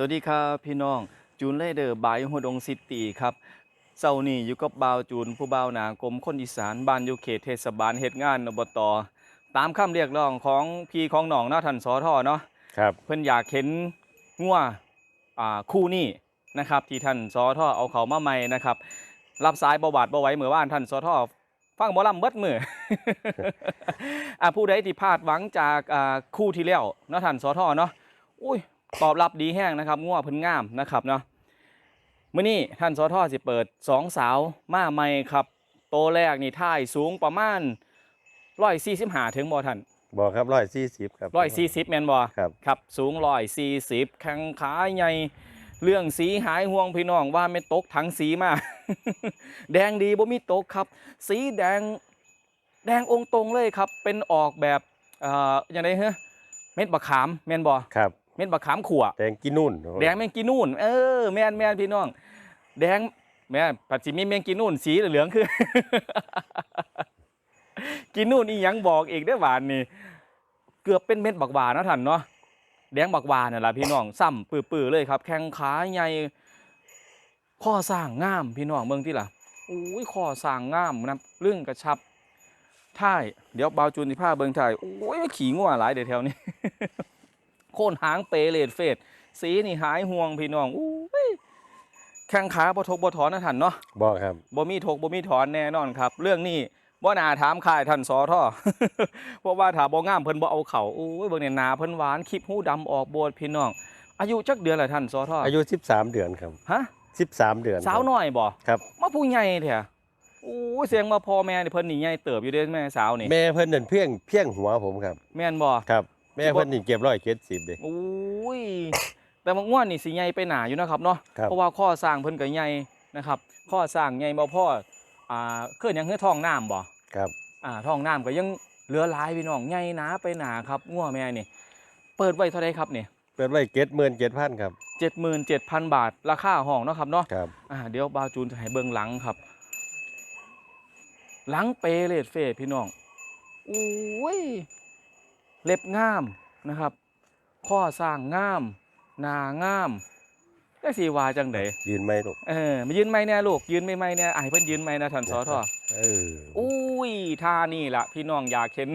สวัสดีครับพี่น้องจูนเลเดอร์บายโฮดงซิตี้ครับเจ้านี่อยู่กับบ่าวจูนผู้บ่าวหนากรมคนอีสานบ้านอยู่เขตเทศบาลเฮ็ดงานอบตตามคำเรียกร้องของพี่ของน้องเนาะท่านสอทอเนาะครับเพิ่นอยากเห็นงัวอ่าคู่นี้นะครับ ที่ท่านสอทอเอาเขามาใหม่นะครับ รับสายประวัติบ่ไหว้เมื่อวานท่านสอทอฟังหมอลำเบิดมืออ่าผู้ใดที่พลาดหวังจากอ่าคู่ที่แล้วเนาะท่านสอทอเนาะอุ้ย ตอบรับดีแห้งนะครับงัวเพิ่นงามนะครับเนาะมื้อนี้ท่านสอทอสิเปิดสองสาวมาใหม่ครับ โตแรกนี่ท่ายสูงประมาณ145ถึงบ่ท่านบอกครับร้อยสี่สิบครับ140แม่นบ่ครับครับสูงร้อยสี่สิบแข้งขาใหญ่เรื่องสีหายห่วงพี่น้องว่าไม่ตกถังสีมาแดงดีบ่มีตกครับ สีแดงแดงองค์ตรงเลยครับ เป็นออกแบบเอ่ออย่างไรเฮ้เม็ดบะขามแม่นบ่ครับ เม็ดบะขามขั่วแดงกินนุ่นแดงแมงกีนูนเออแม่นแม่นพี่น้อง แดงแม่นปัจจิมีแมงกีนูนสีเหลืองคือกีนูนอีหยังบอกอีกได้อหวานนี่ เกือบเป็นเม็ดบักหวานเนาะท่านเนาะแดงบักหวานน่ะล่ะพี่น้องซ้ำปื้อๆเลยครับ แข้งขาใหญ่ข้อสร้างงามพี่น้องเมืองที่ล่ะอุ้ยข้อสร้างงามนะเรื่องกระชับท่ายเดี๋ยวเบาจูนที่ผ้าเบิงถ่ายโอ้ยขี่งัวหลายเดี๋ยวแถวนี้ โค่นหางเปเลดเฟดสีนี่หายห่วงพี่น้องอู้ยแข้งขาบ่ทกบ่ถอนนะท่านเนาะบอกครับบ่มีทกบ่มีถอนแน่นอนครับ เรื่องนี้บ่น่าถามค่ายท่านสอท่อเพราะว่าถ้าบ่งามเพิ่นบ่เอาเข่าโอ้ยเบิ่งเนี่ยหนาเพิ่นหวานคลิปหูดำออกโบดพี่น้อง อายุจักเดือนละท่านสอท่ออายุสิบสามเดือนครับฮะสิบสามเดือนสาวน้อยบ่ครับมาผู้ใหญ่แท้โอ้ยเสียงมาพ่อแม่นี่เพิ่นนี่ใหญ่เติบอยู่เด้แม่สาวนี่แม่เพิ่นนั่นเพียงเพียงหัวผมครับ แม่นบ่ครับ แม่เพิ่นนี่เก็บร้อยเจ็ดสิบเด้โอ้ยแต่บางง่วนนี่สิใหญ่ไปหนาอยู่นะครับเนาะครับ เพราะว่าข้อสร้างเพิ่นก็ใหญ่นะครับข้อสร้างใหญ่บ่พออ่าเคลื่อนยังเฮือท้องน้ำบ่ครับอ่าท้องน้ำก็ยังเหลือหลายพี่น้องใหญ่หนาไปหนาครับงัวแม่นี่เปิดไว้เท่าไหร่ครับนี่เปิดไว้เจ็ดหมื่นเจ็ดพันครับ77,000 บาทราคาห้องเนาะครับเนาะ ครับ อ่าเดี๋ยวบาวจูนจะให้เบิ่งหลังครับ หลังเปเลดเฟดพี่น้องโอ้ย เล็บงามนะครับ ข้อสร้างงามหนางามได้สีวาจังไดยืนไม่ลูกเออมายืนไม่แน่ลูกยืนไม่ไม่แน่ไอ้ายเพิ่นยืนไม่นะท่านสอทอเอออุ้ยท่านี่ล่ะ พี่น้องอยากเห็น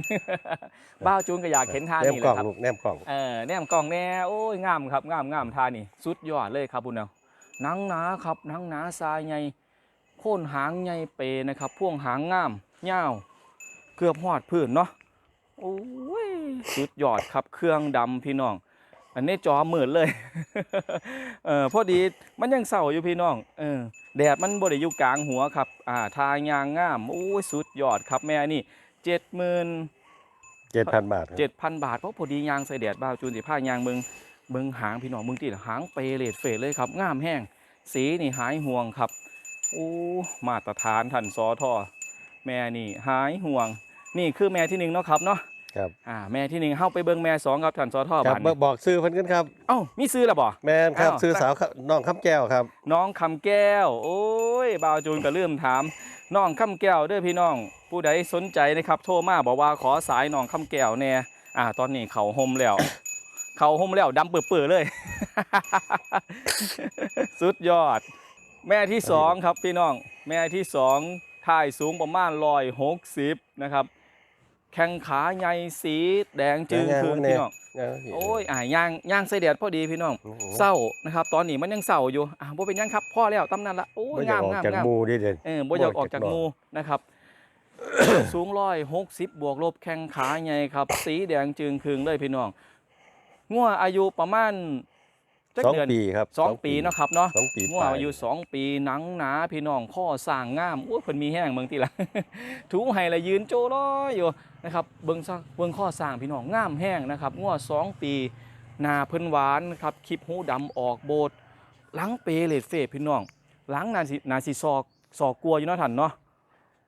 บ้าวจูนก็อยากเห็นท่าแนมนี่กแหล้อละงครับลูกแนมกล้องเออแนมกล้องแน่โอ้ยงามครับงามงามท่านี่สุดยอดเลยครับคุณเนาหนังหนาครับหนังหนาทรายใหญ่โค่นหางใหญ่เปนะครับพ่วงหางงามยาวเกือบหอดพื้นเนาะ โอ้ยสุดยอดครับเครื่องดำพี่น้อง อันนี้จอมืดเลย เออพอดีมันยังเศร้าอยู่พี่น้องเออแดดมันบ่ได้อยู่กลางหัวครับ อ่า ทายางงามโอ้ยสุดยอดครับแม่นี่เจ็ดหมื่นเจ็ดพันบาทครับเจ็ดพันบาทเพราะพอดียางใส่แดดบ้าวจูนสิผ้ายางเบิงเบิงหางพี่น้องเบิงติดหางเปเลดเฟดเลยครับงามแห้งสีนี่หายห่วงครับโอ้มาตรฐานท่านสอทอแม่นี่หายห่วง นี่คือแม่ที่หนึ่งเนาะครับเนาะครับอ่าแม่ที่หนึ่งเข้าไปเบิงแม่สองครับท่านสอทอครับบันบอกบอกซื้อเพิ่นกันครับเอ้ามีซื้อแล้วบ่แม่นครับอ้าวซื้อสาวครับน้องคำแก้วครับ น้องคำแก้ว โอ้ยบ่าวจูนก็เริ่มถามน้องคำแก้วเด้อพี่น้อง ผู้ใดสนใจนะครับ โทรมาบอกว่าขอสายน้องคำแก้วแน่อ่า ตอนนี้เขาห่มแล้วเขาห่มแล้วดำเปื่อๆเลย สุดยอด แม่ที่สองครับพี่น้อง แม่ที่สองถ่ายสูงประมาณร้อยหกสิบนะครับ แข้งขาใหญ่สีแดงจึงคืนพี่น้องโอ้ยอ่าย่างย่างใส่แดดพอดีพี่น้องโอ้โหเศร้านะครับตอนนี้มันยังเศร้าอยู่อ่าบ่เป็นหยังครับพ่อแล้วตำนั้นละโอ้บ่ยอยากงามออกงามจากงามหมูดิเด่นเออบ่อยากออกจากบ่อยากหมูนะครับ สูงร้อยหกสิบบวกลบแข้งขาใหญ่ครับ สีแดงจึงคืงเลยพี่น้องงัวอายุประมาณ จักสองเดือนปีครับสองปีเนาะครับเนาะสองปีงัวปลายอายุสองปีหนังหนาพี่น้องข้อสร้างงามโอ้ยเพิ่นมีแห้งเมืองทีละถูให้ละยืนโจร้อยอยู่นะครับเบิ่งซะเบิ่งข้อสร้างพี่น้องงามแห้งนะครับงัวสองปีหน้าเพิ่นหวานครับคลิปหูดำออกโบดหลังเปเลดเฟพี่น้องหลังนาสินาสิซอกซอกกลัวอยู่เนาะท่านเนาะ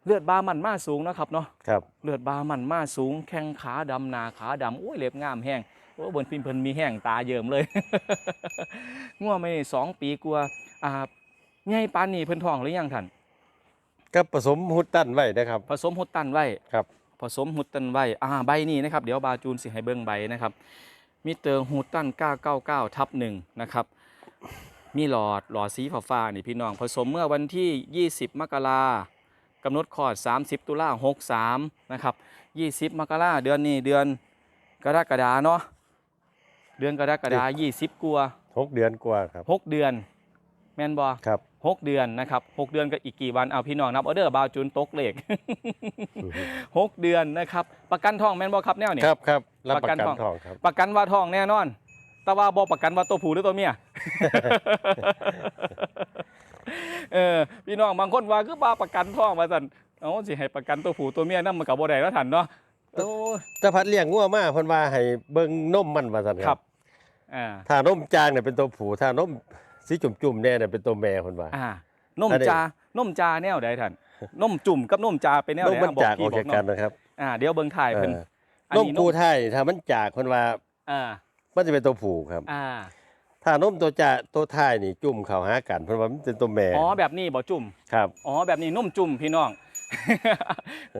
เลือดบามันมาสูงนะครับเนาะครับเลือดบามันมาสูงแข้งขาดำหนาขาดำโอ้ยเล็บงามแห้ง โอ้ยบนพินเพิ่นมีแห้งตาเยิ้มเลยงัวไม่ได้สองปีกลัวาอ่าใหญ่ปานนี้เพิ่นท้องหรือยังท่านก็ผสมฮุตตันไว้นะครับ ผสมฮุตตันไว้ครับ ผสมฮุตตันไว้อ่าใบนี้นะครับ เดี๋ยวบาจูนสิให้เบิ่งใบนะครับมิเตอร์ฮูตัน999ทับหนึ่งนะครับมีหลอดหลอดสีฟ้าๆนี่พี่น้อง ผสมเมื่อวันที่ 20 มกรากำหนดคลอด 30 ตุลา63 นะครับ 20 มกราเดือนนี้เดือนกรกฎาเนาะ เดือนกรกฎา20กว่าหกเดือนกว่าครับ6เดือน แม่นบ่ครับหกเดือนนะครับหกเดือนก็อีกกี่วันเอาพี่น้องนับออเดอร์บาวจูนตกเลขหกเดือนนะครับประกันทองแม่นบ่ครับแนวนี้ครับครับรับประกันประกันทองทองครับประกันว่าทองแน่นอน แต่ว่าบ่ประกันว่าตัวผู้หรือตัวเมียเออพี่น้องบางคนว่าคือบ่าประกันทองว่าซั่นเอาสิให้ประกันตัวผู้ตัวเมียนำมันก็บ่ได้แล้วทันเนาะโอ้ยถ้าพัดเลี้ยงงัวมาเพิ่นว่าให้เบิ่งนมมันว่าซั่นคครัรับบ อ่าถ้านมจางเนี่ยเป็นตัวผู้ถ้านมสีจุ่มๆแน่เนี่ยเป็นตัวแม่เพิ่นว่า อ่านมอันนี้จา นมจาแนวใดท่าน นมจุ่มกับนมจาเป็นแนวนใดมมันอะจากพี่ออกจากน้กัอนงนะครับ อ่า เดี๋ยวเบิ่งถ่ายเพิ่นเอออันนมนี้ผู้ไทยถ้ามันจากเพิ่นว่า อ่า มันจะเป็นตัวผู้ครับ อ่า ถ้านมตัวจ่าตัวไทยนี่จุ่มเข้าหากันเพิ่นว่ามันเป็นตัวแม่ อ๋อแบบนี้บ่จุ่ม ครับ อ๋อแบบนี้นุ่มจุ่มพี่น้อง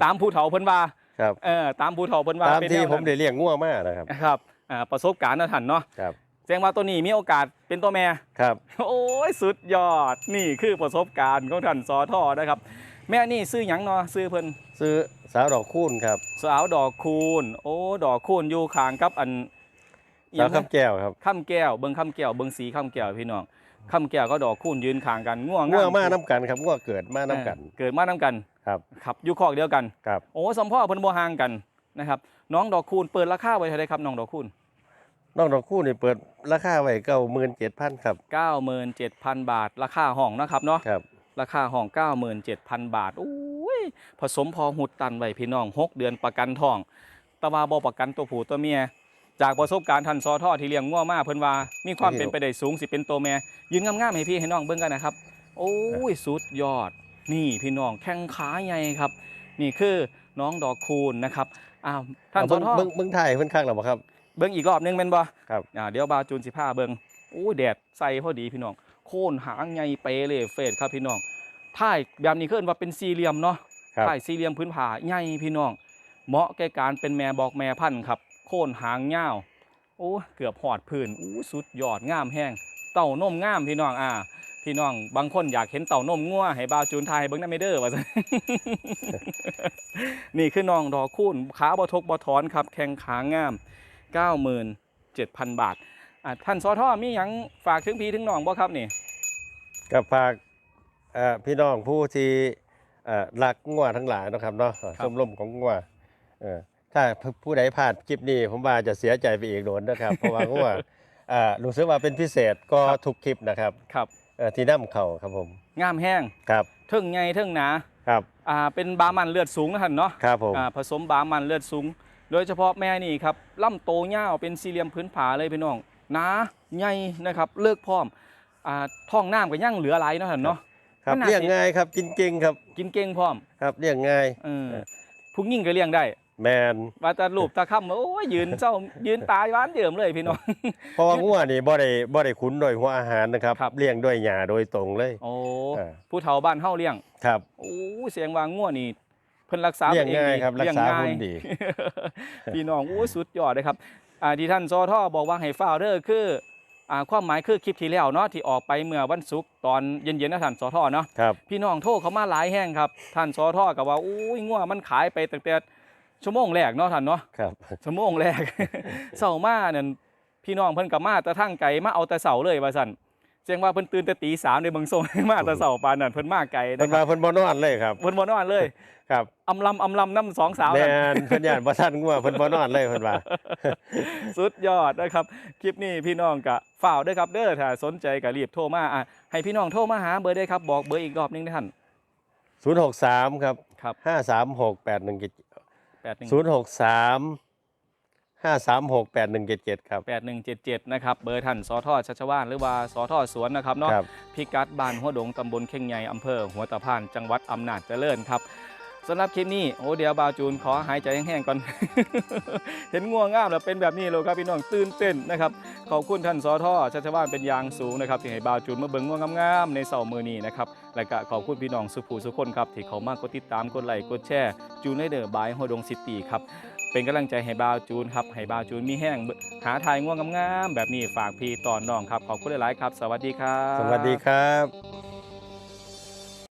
ตามผู้เฒ่าเพิ่นว่า ครับ เออตามผู้เฒ่าเพิ่นว่าตามเป็นที่แนวผมนั้นได้เลี้ยงงัวมานะครับ ครับ อ่าประสบการณ์นะท่านเนาะ ครับ แสดงว่าตัวนี้มีโอกาสเป็นตัวแม่ครับ โอ้ยสุดยอดนี่คือประสบการณ์ของท่านสอทอนะครับ แม่นี่ซื้อหยังเนาะซื้อเพิ่นซื้อสาวดอกคูณครับสาวดอกคูณโอ้ดอกคูณอยู่ข้างกับอันอิหสายัวงคำแก้วครับข้ามแก้วเบิ่งข้ามแก้วเบิ่งสีข้ามแก้วพี่น้องข้ามแก้วก็ดอกคูณยืนข้างกันง่วงงัวมาน้ำกันครับงัวเกิดมาน้ำกัน เกิดมาน้ำกันครับครับอยู่คอกเดียวกันครับโอ้สมพ่อเพิ่นบ่ห่างกันนะครับน้องดอกคูณเปิดราคาไว้เท่าไหร่ครับน้องดอกคูณ น้องดอกคูณนี่เปิดราคาไว้เก้าหมื่นเจ็ดพันครับ 97,000 บาท ราคาห้องนะครับเนาะครับ ราคาห้อง 97,000 บาทโอ้ยผสมพอหุดตันไว้พี่น้อง6เดือนประกันทองแตะวาบ่ประกันตัวผู้ตัวเมีย จากประสบการณ์ท่านซอท่อที่เลี้ยงงัวมาเพิ่นว่ามีความเป็นไปได้สูงสิเป็นตัวแม่ยืนงามๆให้พี่ให้น้องเบิ่งกันนะครับ โอ้ยสุดยอด นี่พี่น้องแข้งขาใหญ่ครับ นี่คือน้องดอกคูณนะครับอ้าวท่านเอาซอเบิ่งท่อ เบิ่งเบิ่งไทยเพิ่นข้างหรอบ่ครับ เบิ่งอีกรอบหนึงแม่นบ่ครับอ่าเดี๋ยวบาวจูนสิพาเบิ่งโอ้ยแดดใส่พอดีพี่น้อง โค่นหางใหญ่เปเลยเฟดครับพี่น้องท่ายแบบนี้คือเอิ้นว่าเป็นสี่เหลี่ยมเนาะครับท่ายสี่เหลี่ยมพื้นผาใหญ่พี่น้อง เหมาะแก่การเป็นแม่บอกแม่พันธุ์ครับ โค่นหางยาวโอ้เกือบหอดพื้นอู้สุดยอดงามแห้งเต่านมงามพี่น้องอ่าพี่น้องบางคนอยากเห็นเต่านมงัวให้บาวจูนทายเบิ่งนำไม่เด้อว่าซั่นนี่คือน้องดอกคูณขาบ่ทกบ่ถอนครับ แข้งขางาม 97,000 บาทอะท่านสอท่อมีหยังฝากถึงพี่ถึงน้องบ่ครับนี่กับฝากเอ่อพี่น้องผู้ที่เอ่อรักงัวทั้งหลายเนาะครับเนาะชมรมของงัวเออถ้าผู้ใดพลาดคลิปนี้ผมว่าจะเสียใจไปอีกโดนนะครับ เพราะว่างัวเอ่อรู้สึกว่าเป็นพิเศษก็ทุกคลิปนะครับครับเอ่อที่นํเขาครับผมงามแห้งครับเทิงใหญ่เทิงหนาครับอ่าเป็นบามันเลือดสูงนะท่านเนาะครับผมอ่าผสมบามันเลือดสูง โดยเฉพาะแม่นี่ครับลำโตยาวเป็นสี่เหลี่ยมพื้นผาเลยพี่น้องหนาใหญ่นะครับเลิกพร้อมอ่าท้องน้ำก็ยั่งเหลือหลายเนาะท่านเนาะครับมันน่าเลี้ยงสิง่ายครับกินเก่งครับกินเก่งพร้อมครับเลี้ยงง่ายเออเออผู้ยิ่งก็เลี้ยงได้แมนว่าแต่รูปตาค่ำโอ้ยยืนเจ้ายืนตายหวานเดิมเลยพี่น้องเพราะว่างัวนี่บ่ได้บ่ได้คุ้นโดยหัวอาหารนะครับครับเลี้ยงด้วยหญ้าโดยตรงเลย โอ้เออผู้เฒ่าบ้านเฮาเลี้ยงครับโอ้เสียงว่าง่วนี่ เพิ่นรักษาเลี้ยงตัวเองง่ายดีครับรักเลี้ยงษาง่ายหุ่นดี พี่น้องโอ้สุดยอดเลยครับอ่าที่ท่านซอท่อบอกว่าให้ฟ้าวเด้อคืออ่าความหมายคือคลิปที่แล้วเนาะที่ออกไปเมื่อวันศุกร์ตอนเย็นๆนะท่านสอท่อเนาะครับพี่น้องโทรเขามาหลายแห้งครับท่านสอท่อก็ว่าอุ้ยง่วมันขายไปตั้งแต่ชั่วโมงแรกเนาะท่านเนาะครับชั่วโมงแรกเสาร์มานั่นพี่น้องเพิ่นกับมาแต่ทั้งไก่มาเอาแต่เสาเลยว่าซั่น เสียงว่าเพิ่นตื่นแต่ตีสามในบางโซนมาแต่เสาร์ปานนั้นเพิ่นมาไก่เพิ่นะนคมารับเพิ่นบ่นอนเลยครับเพิ่นบ่นอนเลยครับอำลำอำลำน้ำสองสาวแม่นั่นนเพิ่นย่านบ่ทันงัวเพิ่นบ่นอนเลยเพิ่นว่าสุดยอดนะครับคลิปนี้พี่น้องกะฝ่าวเด้อครับเด้อถ้าสนใจก็รีบโทรมาอะให้พี่น้องโทรมาหาเบอร์ได้ครับบอกเบอร์อีกรอบหนึงนะท่าน063ครับครับ536 81แปดหนึ่ง063 536 8177 ครับแปดหนึ่งเจ็ดเจ็ดนะครับเบอร์ท่านสอทอชัชวานหรือว่าสอทอสวนนะครับเนาะครับ พิกัดบ้านหัวดงตำบลเข่งใหญ่อำเภอหัวตะพานจังหวัดอำนาจเจริญครับสำหรับคลิปนี้โอ้เดี๋ยวบาวจูนขอหายใจแห้งๆก่อน เห็นง่วงงามแล้วเป็นแบบนี้เลยครับพี่น้องตื่นเต้นนะครับขอบคุณท่านสอทอชัชวานเป็นอย่างสูงนะครับที่ให้บาวจูนมาเบิ่งง่วงงามๆในเสาร์มือนี้นะครับและก็ขอบคุณพี่น้องสุภูสุคนครับที่เขามากดติดตามกดไลค์กดแชร์จูนให้เดอร์บายหัวดงซิตี้ครับ เป็นกำลังใจให้บ่าวจูนครับให้บ่าวจูนมีแห้งเบิ่งหาทายง่วงงามๆแบบนี้ฝากพี่ตอนน้องครับขอบคุณหลายๆครับ สวัสดีครับ สวัสดีครับ